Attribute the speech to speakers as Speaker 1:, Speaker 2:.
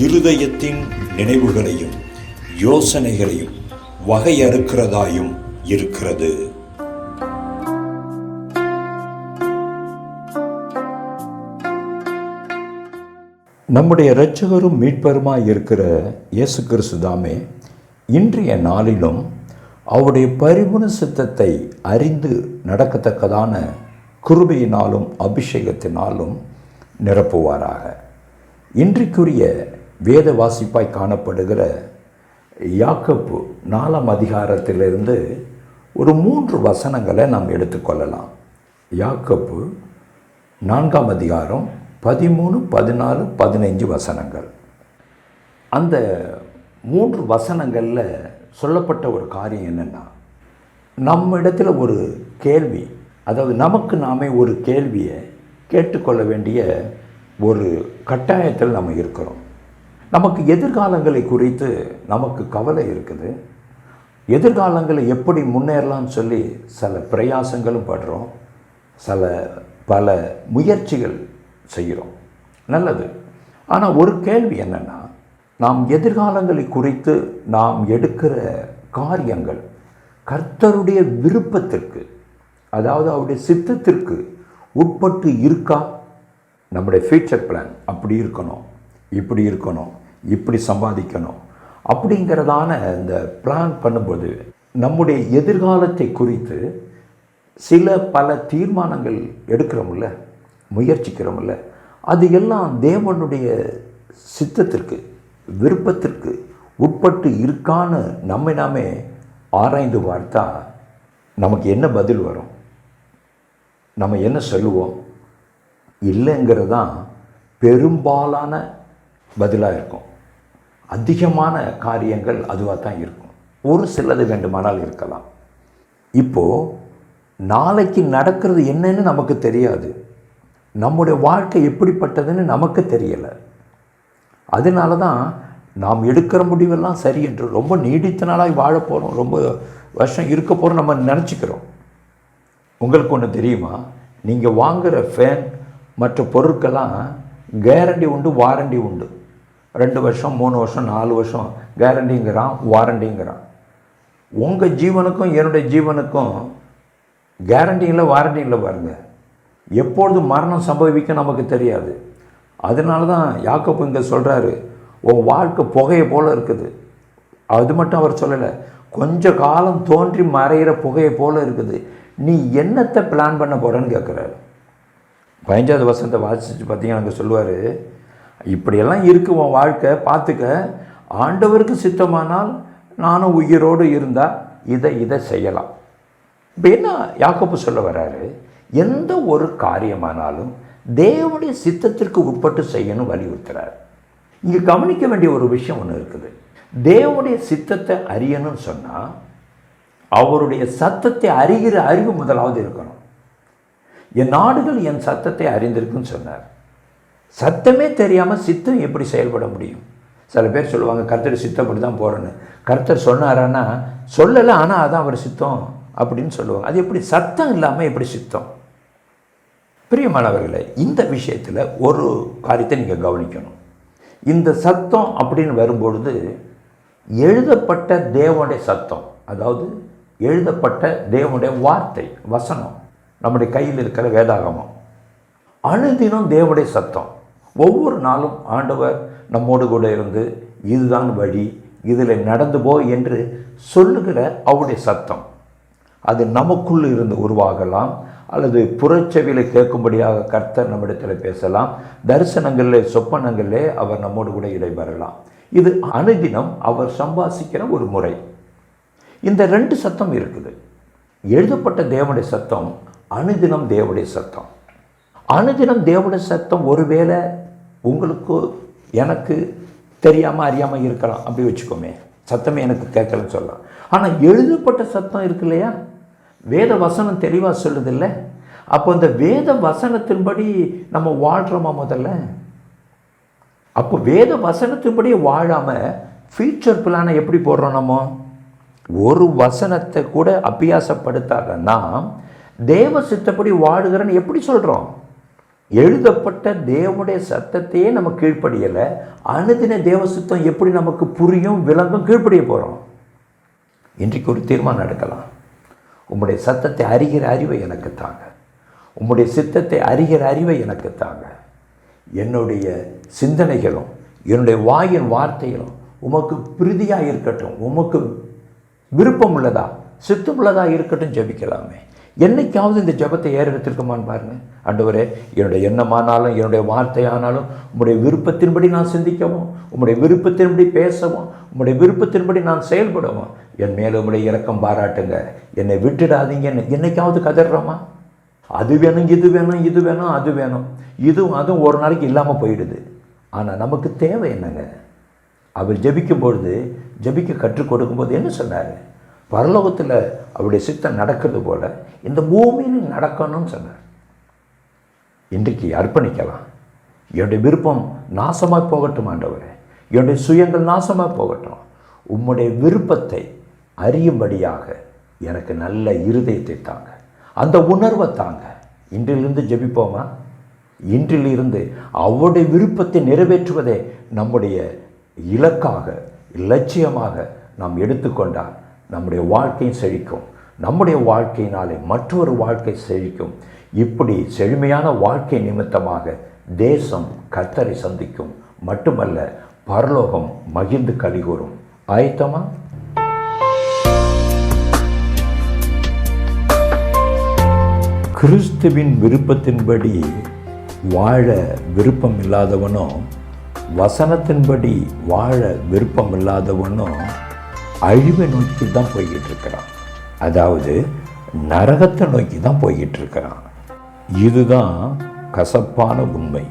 Speaker 1: இருதயத்தின் நினைவுகளையும் யோசனைகளையும் வகையறுக்கிறதாயும் இருக்கிறது. நம்முடைய இரட்சகரும் மீட்பருமாய் இருக்கிற இயேசு கிறிஸ்து தாமே இன்றைய நாளிலும் அவருடைய பரிபுண சித்தத்தை அறிந்து நடக்கத்தக்கதான கிருபையினாலும் அபிஷேகத்தினாலும் நிரப்புவாராக. இன்றைக்குரிய வேத வாசிப்பாய் காணப்படுகிற யாக்கப்பு நாலாம் அதிகாரத்திலிருந்து ஒரு மூன்று வசனங்களை நாம் எடுத்துக்கொள்ளலாம் யாக்கப்பு நான்காம் அதிகாரம் பதிமூணு பதினாலு பதினைஞ்சு வசனங்கள். அந்த மூன்று வசனங்களில் சொல்லப்பட்ட ஒரு காரியம் என்னென்னா நம்ம இடத்துல ஒரு கேள்வி அதாவது நமக்கு நாமே ஒரு கேள்வியை கேட்டுக்கொள்ள வேண்டிய ஒரு கட்டாயத்தில் நம்ம இருக்கிறோம். நமக்கு எதிர்காலங்களை குறித்து நமக்கு கவலை இருக்குது. எதிர்காலங்களை எப்படி முன்னேறலாம்னு சொல்லி சில பிரயாசங்களும் படுறோம். சில பல முயற்சிகள் செய்கிறோம். நல்லது. ஆனால் ஒரு கேள்வி என்னென்னா நாம் எதிர்காலங்களை குறித்து நாம் எடுக்கிற காரியங்கள் கர்த்தருடைய விருப்பத்திற்கு அதாவது அவருடைய சித்தத்திற்கு உட்பட்டு இருக்கா? நம்முடைய ஃபியூச்சர் பிளான் அப்படி இருக்கணும் இப்படி இருக்கணும். இப்படி சம்பாதிக்கணும். அப்படிங்கிறதான இந்த பிளான் பண்ணும்போது நம்முடைய எதிர்காலத்தை குறித்து சில பல தீர்மானங்கள் எடுக்கிறோம்ல முயற்சிக்கிறோம்ல அது எல்லாம் தேவனுடைய சித்தத்திற்கு விருப்பத்திற்கு உட்பட்டு இருக்கான்னு நம்மை நாமே ஆராய்ந்து பார்த்தா நமக்கு என்ன பதில் வரும்? நம்ம என்ன சொல்லுவோம்? இல்லைங்கிறது தான் பெரும்பாலான பதிலாக இருக்கும். அதிகமான காரியங்கள் அதுவாக தான் இருக்கும். ஒரு சிலது வேண்டுமானால் இருக்கலாம். இப்போது நாளைக்கு நடக்கிறது என்னன்னு நமக்கு தெரியாது. நம்முடைய வாழ்க்கை எப்படிப்பட்டதுன்னு நமக்கு தெரியலை. அதனால தான் நாம் எடுக்கிற முடிவெல்லாம் சரி என்று ரொம்ப நீடித்த நாளாக வாழ போகிறோம் ரொம்ப வருஷம் இருக்க போகிறோம் நம்ம நினச்சிக்கிறோம். உங்களுக்கு ஒன்று தெரியுமா? நீங்கள் வாங்குகிற ஃபேன் மற்ற பொருட்கள்லாம் கேரண்டி உண்டு வாரண்டி உண்டு. ரெண்டு வருஷம் மூணு வருஷம் நாலு வருஷம் கேரண்டிங்கிறான் வாரண்டிங்கிறான் உங்கள் ஜீவனுக்கும் என்னுடைய ஜீவனுக்கும் கேரண்டி இல்லை வாரண்டி இல்லை பாருங்கள் எப்பொழுது மரணம் சம்பவிக்க நமக்கு தெரியாது. அதனால தான் யாக்கப்பு இங்கே சொல்கிறாரு உன் வாழ்க்கை புகையை போல் இருக்குது. அது மட்டும் அவர் சொல்லலை கொஞ்ச காலம் தோன்றி மறையிற புகையை போல் இருக்குது. நீ என்னத்தை பிளான் பண்ண போகிறேன்னு கேட்குறாரு பதினஞ்சாவது வருஷத்தை வாசித்து பார்த்தீங்கன்னா அங்கே சொல்லுவார் இப்படியெல்லாம் இருக்கு உன் வாழ்க்கை பார்த்துக்க. ஆண்டவருக்கு சித்தமானால் நானும் உயிரோடு இருந்தால் இதை இதை செய்யலாம். இப்போ என்ன யாக்கப்பு சொல்ல வர்றாரு எந்த ஒரு காரியமானாலும் தேவனுடைய சித்தத்திற்கு உட்பட்டு செய்யணும் வலியுறுத்துறார். இங்கே கவனிக்க வேண்டிய ஒரு விஷயம் ஒன்று இருக்குது. தேவனுடைய சித்தத்தை அறியணும்னு சொன்னால் அவருடைய சத்தத்தை அறிகிற அறிவு முதலாவது இருக்கணும். என் நாடுகள் என் சத்தத்தை அறிந்திருக்குன்னு சொன்னார். சத்தமே தெரியாமல் சித்தம் எப்படி செயல்பட முடியும்? சில பேர் சொல்லுவாங்க கர்த்தர் சித்தப்படி தான் போகிறேன்னு கர்த்தர் சொன்னாரான்னா சொல்லலை ஆனால் அதான் அவர் சித்தம் அப்படின்னு சொல்லுவாங்க. அது எப்படி? சத்தம் இல்லாமல் எப்படி சித்தம்? பிரியமானவர்களே இந்த விஷயத்தில் ஒரு காரியத்தை நீங்கள் கவனிக்கணும். இந்த சத்தம் அப்படின்னு வரும்பொழுது எழுதப்பட்ட தேவனுடைய சத்தம் அதாவது எழுதப்பட்ட தேவனுடைய வார்த்தை வசனம் நம்முடைய கையில் இருக்கிற வேதாகமம் அணுதினம் தேவனுடைய சத்தம். ஒவ்வொரு நாளும் ஆண்டவர் நம்மோடு கூட இருந்து இதுதான் வழி இதில் நடந்து போ என்று சொல்லுகிற அவருடைய சத்தம். அது நமக்குள் இருந்து உருவாகலாம் அல்லது புறச்செவியில் கேட்கும்படியாக கர்த்தர் நம்மிடத்தில் பேசலாம் தரிசனங்களில் சொப்பனங்களிலே அவர் நம்மோடு கூட இடைபெறலாம். இது அனுதினம் அவர் சம்பாசிக்கிற ஒரு முறை. இந்த ரெண்டு சத்தம் இருக்குது. எழுதப்பட்ட தேவனுடைய சத்தம் அனுதினம் தேவனுடைய சத்தம். அனுதினம் தேவனுடைய சத்தம் ஒருவேளை உங்களுக்கு எனக்கு தெரியாமல் அறியாமல் இருக்கலாம். அப்படி வச்சுக்கோமே. சத்தமே எனக்கு கேட்கலன்னு சொல்லலாம். ஆனால் எழுதப்பட்ட சத்தம் இருக்கு இல்லையா? வேத வசனம் தெளிவாக சொல்லுதில்ல? அப்போ இந்த வேத வசனத்தின்படி நம்ம வாழ்கிறோமா முதல்ல? அப்போ வேத வசனத்தின்படி வாழாமல் ஃபியூச்சர் பிளானை எப்படி போடுறோம் நம்ம? ஒரு வசனத்தை கூட அபியாசப்படுத்தாத நாம் தேவ சித்தப்படி வாழுகிறன்னு எப்படி சொல்கிறோம் எழுதப்பட்ட தேவனுடைய சத்தத்தையே நம்ம கீழ்ப்படியலை அனுதின தேவ சுத்தம் எப்படி நமக்கு புரியும் விளங்கும் கீழ்ப்படிய போகிறோம் இன்றைக்கு ஒரு தீர்மானம் எடுக்கலாம் உம்முடைய சத்தத்தை அறிகிற அறிவை எனக்கு தாங்க. உம்முடைய சித்தத்தை அறிகிற அறிவை எனக்கு தாங்க. என்னுடைய சிந்தனைகளும் என்னுடைய வாயின் வார்த்தைகளும் உமக்கு பிரீதியாக இருக்கட்டும். உமக்கு விருப்பம் உள்ளதா சித்தம் உள்ளதாக இருக்கட்டும் ஜெபிக்கலாமே. என்னைக்காவது இந்த ஜெபத்தை ஏறெடுத்திருக்குமான்னு பாருங்கள் ஆண்டவரே என்னுடைய எண்ணமானாலும் என்னுடைய வார்த்தையானாலும் உம்முடைய விருப்பத்தின்படி நான் சிந்திக்கவும் உம்முடைய விருப்பத்தின்படி பேசவும் உம்முடைய விருப்பத்தின்படி நான் செயல்படவும் என் மேலே உம்முடைய இறக்கம் பாராட்டுங்க. என்னை விட்டுடாதீங்க. என்னைக்காவது கதறோமா அது வேணும் இது வேணும் இது வேணும் அது வேணும். இதுவும் அதுவும் ஒரு நாளைக்கு இல்லாமல் போயிடுது. ஆனால் நமக்கு தேவை என்னங்க? அவர் ஜபிக்கும் பொழுது ஜெபிக்க கற்றுக் கொடுக்கும்போது என்ன சொன்னார்? பரலோகத்தில் அவருடைய சித்தம் நடக்கிறது போல் இந்த பூமியில் நடக்கணும்னு சொன்னார். இன்றைக்கு அர்ப்பணிக்கலாம். என்னுடைய விருப்பம் நாசமாக போகட்டும் ஆண்டவரே. என்னுடைய சுயங்கள் நாசமாக போகட்டும். உம்முடைய விருப்பத்தை அறியும்படியாக எனக்கு நல்ல இருதயத்தை தாங்க. அந்த உணர்வை தாங்க. இன்றிலிருந்து ஜெபிப்போமா? இன்றிலிருந்து அவருடைய விருப்பத்தை நிறைவேற்றுவதே நம்முடைய இலக்காக லட்சியமாக நாம் எடுத்துக்கொண்டால் நம்முடைய வாழ்க்கையும் செழிக்கும். நம்முடைய வாழ்க்கையினாலே மற்றொரு வாழ்க்கை செழிக்கும். இப்படி செழுமையான வாழ்க்கை நிமித்தமாக தேசம் கர்த்தரை சந்திக்கும். மட்டுமல்ல பரலோகம் மகிழ்ந்து கலிகூறும் ஆயத்தமா? கிறிஸ்துவின் விருப்பத்தின்படி வாழ விருப்பம் இல்லாதவனும் வசனத்தின்படி வாழ விருப்பம் இல்லாதவனும் அழிவை நோக்கி தான் போய்கிட்டு இருக்கிறான் அதாவது நரகத்தை நோக்கி தான் போய்கிட்டு இருக்கிறான் இதுதான் கசப்பான உண்மை.